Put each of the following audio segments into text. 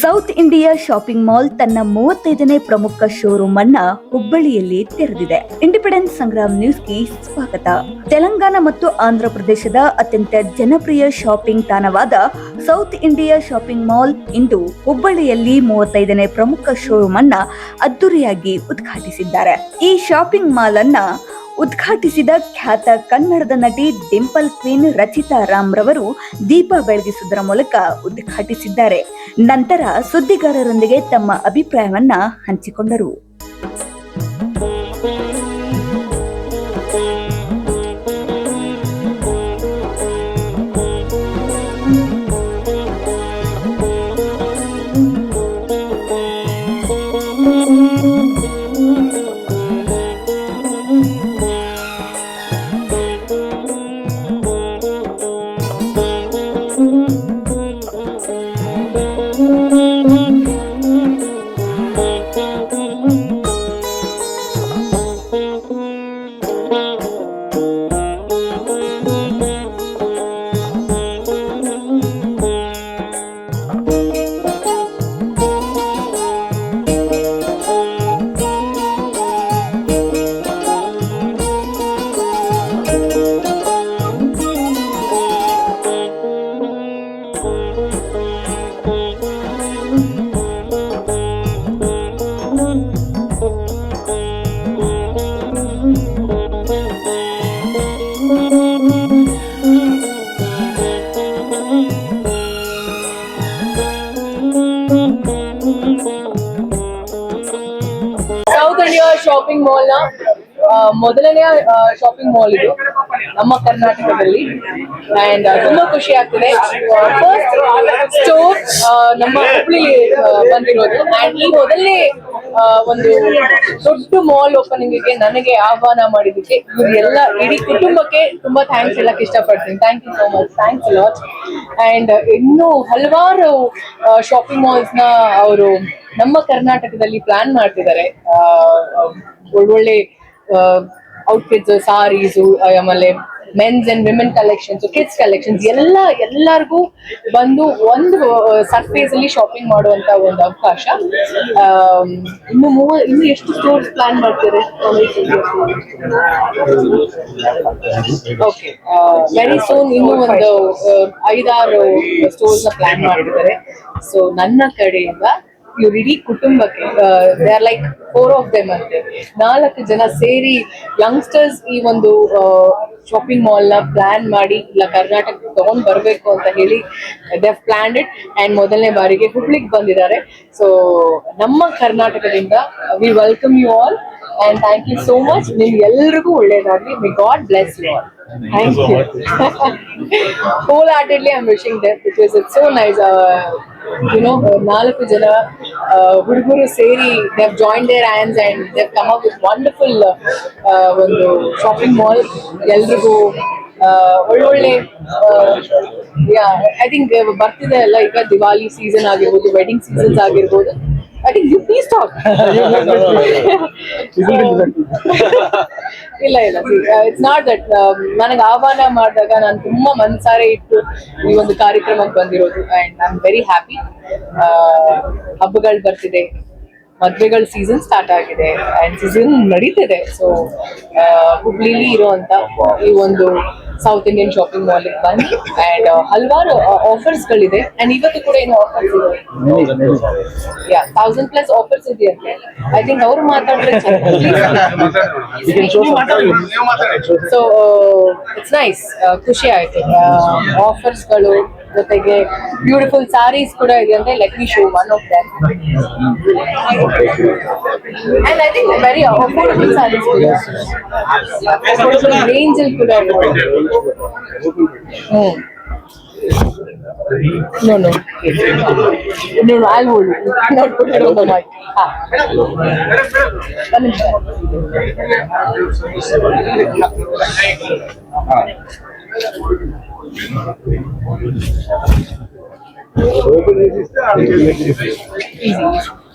South India shopping mall ತನ್ನ ಮೂವತ್ತೈದನೇ ಪ್ರಮುಖ ಶೋರೂಮ್ ಅನ್ನ ಹುಬ್ಬಳ್ಳಿಯಲ್ಲಿ ತೆರೆದಿದೆ. ಇಂಡಿಪೆಂಡೆನ್ಸ್ ಸಂಗ್ರಾಮ್ ನ್ಯೂಸ್ಗೆ ಸ್ವಾಗತ. ತೆಲಂಗಾಣ ಮತ್ತು ಆಂಧ್ರ ಪ್ರದೇಶದ ಅತ್ಯಂತ ಜನಪ್ರಿಯ ಶಾಪಿಂಗ್ ತಾಣವಾದ ಸೌತ್ ಇಂಡಿಯಾ ಶಾಪಿಂಗ್ ಮಾಲ್ ಇಂದು ಹುಬ್ಬಳ್ಳಿಯಲ್ಲಿ ಮೂವತ್ತೈದನೇ ಪ್ರಮುಖ ಶೋರೂಮ್ ಅನ್ನ ಅದ್ದೂರಿಯಾಗಿ ಉದ್ಘಾಟಿಸಿದ್ದಾರೆ. ಈ ಶಾಪಿಂಗ್ ಮಾಲ್ ಅನ್ನ ಉದ್ಘಾಟಿಸಿದ ಖ್ಯಾತ ಕನ್ನಡದ ನಟಿ ಡಿಂಪಲ್ ಕ್ವೀನ್ ರಚಿತಾ ರಾಮ್ ರವರು ದೀಪ ಬೆಳಗಿಸುವುದರ ಮೂಲಕ ಉದ್ಘಾಟಿಸಿದ್ದಾರೆ. ನಂತರ ಸುದ್ದಿಗಾರರೊಂದಿಗೆ ತಮ್ಮ ಅಭಿಪ್ರಾಯವನ್ನ ಹಂಚಿಕೊಂಡರು. ಶಾಪಿಂಗ್ ಮಾಲ್ನ ಮೊದಲನೆಯ ಶಾಪಿಂಗ್ ಮಾಲ್ ಇದು, ನಮ್ಮ ಕರ್ನಾಟಕದಲ್ಲಿ. ಅಂಡ್ ತುಂಬಾ ಖುಷಿ ಆಗ್ತಿದೆ. ಫಸ್ಟ್ ಸ್ಟೋರ್ ನಮ್ಮ ಹುಬ್ಳಿ ಬಂದಿರೋದು. ಅಂಡ್ ಈ ಮೊದಲನೇ ಒಂದು ದೊಡ್ಡ ಮಾಲ್ ಓಪನಿಂಗ್ಗೆ ನನಗೆ ಆಹ್ವಾನ ಮಾಡಿದಕ್ಕೆ ಇವ್ರು ಎಲ್ಲ ಇಡೀ ಕುಟುಂಬಕ್ಕೆ ತುಂಬಾ ಥ್ಯಾಂಕ್ಸ್ ಹೇಳಕ್ ಇಷ್ಟಪಡ್ತೀನಿ. Thank you so much thanks lot and ಇನ್ನೂ ಹಲವಾರು ಶಾಪಿಂಗ್ ಮಾಲ್ಸ್ನ ಅವರು ನಮ್ಮ ಕರ್ನಾಟಕದಲ್ಲಿ ಪ್ಲಾನ್ ಮಾಡ್ತಿದ್ದಾರೆ. ಒಳ್ಳೊಳ್ಳೆ ಔಟ್ಫಿಟ್ಸ್ ಸಾರೀಸು ಆಮೇಲೆ men's and women collections kids collections ಎಲ್ಲ, ಎಲ್ಲರಿಗೂ ಬಂದು ಒಂದು ಸರ್ಫೇಸ್ ಅಲ್ಲಿ ಶಾಪಿಂಗ್ ಮಾಡುವಂತ ಒಂದು ಅವಕಾಶ. ಇನ್ನು ಮೂವ, ಇನ್ನು ಎಷ್ಟು ಸ್ಟೋರ್ಸ್ ಪ್ಲಾನ್ ಮಾಡ್ತೀರಿ? ಓಕೆ ವೆರಿ ಸೋನ್ ಇನ್ನು ಒಂದು ಐದಾರು ಸ್ಟೋರ್ಸ್ನ ಪ್ಲಾನ್ ಮಾಡಿದ್ದಾರೆ. ಸೊ ನನ್ನ ಕಡೆಯಿಂದ ಇವ್ರ ಇಡೀ ಕುಟುಂಬಕ್ಕೆ they are like four of them ಅಂತೆ ನಾಲ್ಕು ಜನ ಸೇರಿ ಯಂಗ್ಸ್ಟರ್ಸ್ ಈ ಒಂದು ಶಾಪಿಂಗ್ ಮಾಲ್ನ ಪ್ಲಾನ್ ಮಾಡಿ ಇಲ್ಲ ಕರ್ನಾಟಕ ತಗೊಂಡ್ ಬರ್ಬೇಕು ಅಂತ ಹೇಳಿ ದೇ ಪ್ಲಾನ್ ಇಟ್ ಅಂಡ್ ಮೊದಲನೇ ಬಾರಿಗೆ ಹುಬ್ಳಿಗ್ ಬಂದಿದ್ದಾರೆ. ಸೊ ನಮ್ಮ ಕರ್ನಾಟಕದಿಂದ we welcome you all and thank you so much ನಿಮ್ ಎಲ್ರಿಗೂ ಒಳ್ಳೇದಾಗ್ಲಿ. May God bless you all thank you wholeheartedly I am wishing it's because nice. So nice you know ನಾಲ್ಕು ಜನ ಹುಡುಗರು ಸೇರಿ they've join their hands and they've come up with wonderful ಒಂದು shopping mall ಎಲ್ರಿಗೂ ಒಳ್ಳೊಳ್ಳೆ ಐ ಥಿಂಕ್ ಬರ್ತಿದೆ ಅಲ್ಲ, ಈಗ ದಿವಾಲಿ ಸೀಸನ್ ಆಗಿರ್ಬೋದು ವೆಡ್ಡಿಂಗ್ ಸೀಸನ್ಸ್ ಆಗಿರ್ಬೋದು. I think you please talk ಇಲ್ಲ ಇಲ್ಲ. ಇಟ್ಸ್ ನಾಟ್ ದಟ್ ನನಗೆ ಆಹ್ವಾನ ಮಾಡಿದಾಗ ನಾನು ತುಂಬಾ ಮನ್ಸಾರೆ ಇಟ್ಟು ಈ ಒಂದು ಕಾರ್ಯಕ್ರಮಕ್ಕೆ ಬಂದಿರೋದು. And I am very happy ಹಬ್ಬಗಳು ಬರ್ತಿದೆ. ಮದ್ವೆಗಳ ಸೀಸನ್ ಸ್ಟಾರ್ಟ್ ಆಗಿದೆ. ಅಂಡ್ ಸೀಸನ್ ನಡೀತಿದೆ. ಸೊ ಹುಬ್ಳಿಲಿ ಇರುವಂತ ಈ ಒಂದು ಸೌತ್ ಇಂಡಿಯನ್ ಶಾಪಿಂಗ್ ಮಾಲ್ ಬಂದು ಅಂಡ್ ಹಲವಾರು ಆಫರ್ಸ್ ಗಳಿದೆ. ಅಂಡ್ ಇವತ್ತು ಕೂಡ ಏನು ಆಫರ್ಸ್ ಇದೆ ಯಾ ತೌಸಂಡ್ ಪ್ಲಸ್ ಆಫರ್ಸ್ ಇದೆಯಂತೆ ಐ ಥಿಂಕ್ ಅವ್ರು ಮಾತಾಡಿದ್ರೆ ಸೊ ಇಟ್ಸ್ ನೈಸ್ ಖುಷಿ ಆಯ್ತು. ಆಫರ್ಸ್ಗಳು ಜೊತೆಗೆ ಬ್ಯೂಟಿಫುಲ್ ಸ್ಯಾರೀಸ್ ಕೂಡ ಇದೆ let me show one of them And I think very affordable sarees kuda. Range No, no. No, no, I'll hold it. Not put it on the mic. Ah. Easy.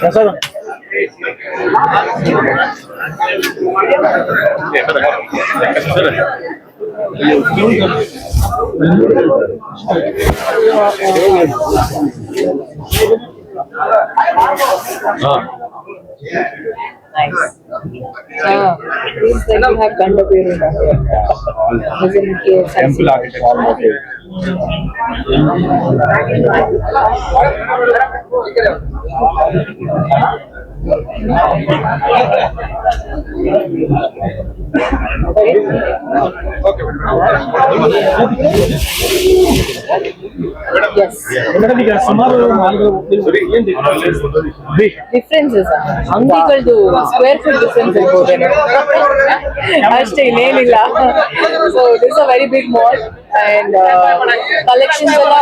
ప్రసాదం ఆ nice. Yeah, it's like you have Gandapiruna. As in case I've seen Temple it. architect. Thank you. Madam ಈಗ ಸುಮಾರು ಮಾಲ್ಗಳು ಏನ್ differences ಅಂಗಡಿಗಳದ್ದು square feet difference ಇರ್ಬೋದೇನೋ ಅಷ್ಟೇ ಇನ್ನೇನಿಲ್ಲ so this a very big mall and collections ಎಲ್ಲ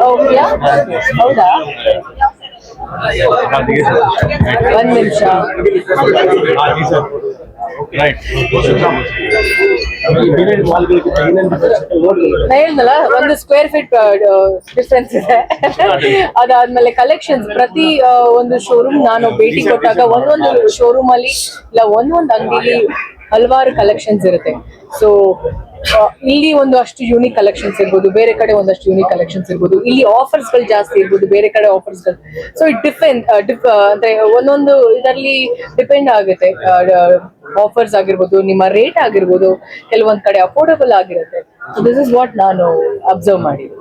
ಹೌದಾ ಹೌದಾ ಒಂದ್ ನಿಮಿಷ ನಾ ಹೇಳ್ದಲ್ಲ ಒಂದು ಸ್ಕ್ವೇರ್ ಫೀಟ್ ಡಿಫ್ರೆನ್ಸ್ ಇದೆ ಅದಾದ್ಮೇಲೆ ಕಲೆಕ್ಷನ್ಸ್ ಪ್ರತಿ ಆ, ಒಂದು ಶೋರೂಮ್ ನಾನು ಭೇಟಿ ಕೊಟ್ಟಾಗ ಒಂದೊಂದು ಶೋರೂಮ್ ಅಲ್ಲಿ ಇಲ್ಲ ಒಂದೊಂದು ಅಂಗಡಿಲಿ ಹಲವಾರು ಕಲೆಕ್ಷನ್ಸ್ ಇರುತ್ತೆ. ಸೊ ಇಲ್ಲಿ ಒಂದು ಅಷ್ಟು ಯೂನಿಕ್ ಕಲೆಕ್ಷನ್ಸ್ ಇರ್ಬೋದು, ಬೇರೆ ಕಡೆ ಒಂದಷ್ಟು ಯೂನಿಕ್ ಕಲೆಕ್ಷನ್ಸ್ ಇರ್ಬೋದು, ಇಲ್ಲಿ ಆಫರ್ಸ್ಗಳು ಜಾಸ್ತಿ ಇರ್ಬೋದು, ಬೇರೆ ಕಡೆ ಆಫರ್ಸ್ಗಳು. ಸೊ ಇಟ್ ಡಿಪೆಂಡ್ ಅಂದ್ರೆ ಒಂದೊಂದು ಇದರಲ್ಲಿ ಡಿಪೆಂಡ್ ಆಗುತ್ತೆ. ಆಫರ್ಸ್ ಆಗಿರ್ಬೋದು, ನಿಮ್ಮ ರೇಟ್ ಆಗಿರ್ಬೋದು, ಕೆಲವೊಂದ್ ಕಡೆ ಅಫೋರ್ಡಬಲ್ ಆಗಿರುತ್ತೆ. ದಿಸ್ ಇಸ್ ವಾಟ್ ನಾನು ಅಬ್ಸರ್ವ್ ಮಾಡಿದ್ದು.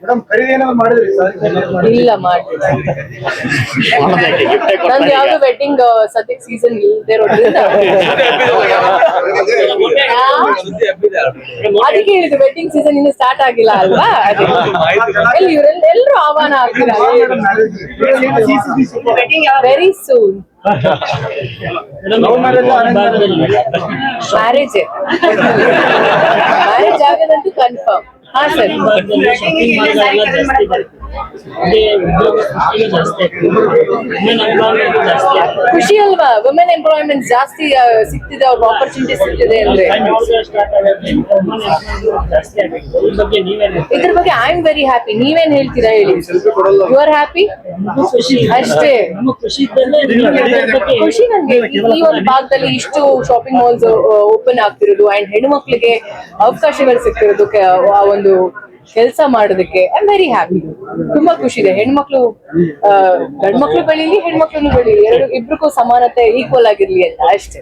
ಮೇಡಮ್ ಖರೀದಿ ಏನಾದ್ರು ಮಾಡಿದ್ರಿ ಸರ್ ಇಲ್ಲ ಮಾಡ್ತೀನಿ ನಂದು ಯಾವ್ದು ವೆಡ್ಡಿಂಗ್ ಸದ್ಯಕ್ಕೆ ಸೀಸನ್ ಇಲ್ದೇ ಇರೋದ್ರಿಂದ ಅದಕ್ಕೆ ಹೇಳಿದ್ದು ವೆಡ್ಡಿಂಗ್ ಸೀಸನ್ ಇನ್ನು ಸ್ಟಾರ್ಟ್ ಆಗಿಲ್ಲ ಅಲ್ವಾ ಎಲ್ಲಿ ಇವರೆಲ್ಲ ಎಲ್ಲರೂ ಆಹ್ವಾನ ಆಗ್ತೀರಾ very soon marriage marriage ಆಗೋದಂತೂ confirm हा सर. शॉपिंग ಖುಷಿ ಅಲ್ವಾ? ವುಮೆನ್ ಎಂಪ್ಲಾಯ್ಮೆಂಟ್ ಜಾಸ್ತಿ ಆ, ಸಿಗ್ತಿದೆ ಅವ್ರ ಆಪರ್ಚುನಿಟಿ ಸಿಗ್ತಿದೆ ಅಂದ್ರೆ. ಇದ್ರ ಬಗ್ಗೆ ಐ ಆಮ್ ವೆರಿ ಹ್ಯಾಪಿ ನೀವೇನ್ ಹೇಳ್ತೀರಾ ಹೇಳಿ? ಯು ಆರ್ ಹ್ಯಾಪಿ ಅಷ್ಟೇ. ಖುಷಿ ನನ್ಗೆ ಈ ಒಂದು ಭಾಗದಲ್ಲಿ ಇಷ್ಟು ಶಾಪಿಂಗ್ ಮಾಲ್ಸ್ ಓಪನ್ ಆಗ್ತಿರೋದು ಅಂಡ್ ಮಕ್ಕಳಿಗೆ ಅವಕಾಶಗಳು ಸಿಗ್ತಿರೋದು ಕೆ- ಆ ಒಂದು ಕೆಲಸ ಮಾಡೋದಕ್ಕೆ ಐ ವೆರಿ ಹ್ಯಾಪಿ ತುಂಬಾ ಖುಷಿ ಇದೆ. ಹೆಣ್ಮಕ್ಳು ಗಂಡ್ಮಕ್ಳು ಬೆಳೀಲಿ ಹೆಣ್ಮಕ್ಳು ಬೆಳೀಲಿ. ಎರಡು, ಇಬ್ರಿಗೂ ಸಮಾನತೆ ಈಕ್ವಲ್ ಆಗಿರ್ಲಿ ಅಂತ ಅಷ್ಟೇ.